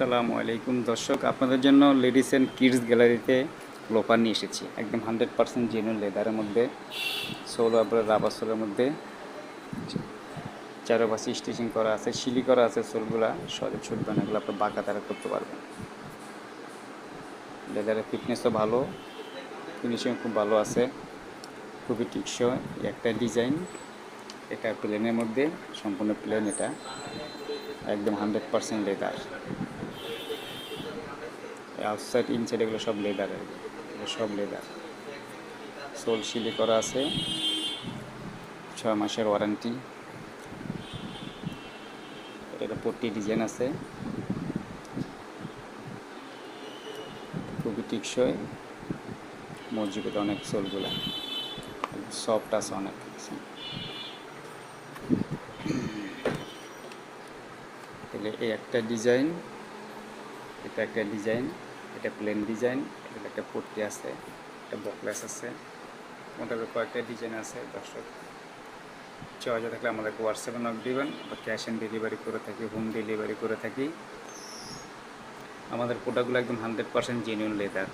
আসসালামু আলাইকুম। দর্শক, আপনাদের জন্য লেডিস অ্যান্ড কিডস গ্যালারিতে লোপার নিয়ে এসেছি। একদম হান্ড্রেড পার্সেন্ট জেনুইন লেদারের মধ্যে, সোল আপনার রাবার সোলের মধ্যে। চারোপাশে স্টিচিং করা আছে, শিলি করা আছে সোলগুলা। সহজে ছুটবে না এগুলো আপনার বাঁকা তারা করতে পারবেন। লেদারের ফিটনেসও ভালো ফিনিশিং খুব ভালো আছে। খুবই টিকসই একটা ডিজাইন এটা প্লেনের মধ্যে, সম্পূর্ণ প্লেন এটা। একদম hundred percent leather outside inside এগুলো সব লেদার সব লেদার সোল শিলি করা আছে। ছয় মাসের ওয়ারেন্টি এটা পট্টি ডিজাইন আছে। খুবই টিকসই। মজবুত অনেক সোলগুলা সফট আছে অনেক তাহলে এই একটা ডিজাইন এটা একটা ডিজাইন এটা প্লেন ডিজাইন এটা একটা পট্টি আছে, একটা বকলেস আছে, মোটামুটি কয়েকটা ডিজাইন আছে। দর্শক চয়েজে থাকলে আমাদেরকে হোয়াটসঅ্যাপে নক দিবেন বা ক্যাশ অন ডেলিভারি করে থাকি হোম ডেলিভারি করে থাকি। আমাদের প্রোডাক্টগুলো একদম হান্ড্রেড পার্সেন্ট জেনুইন লেদার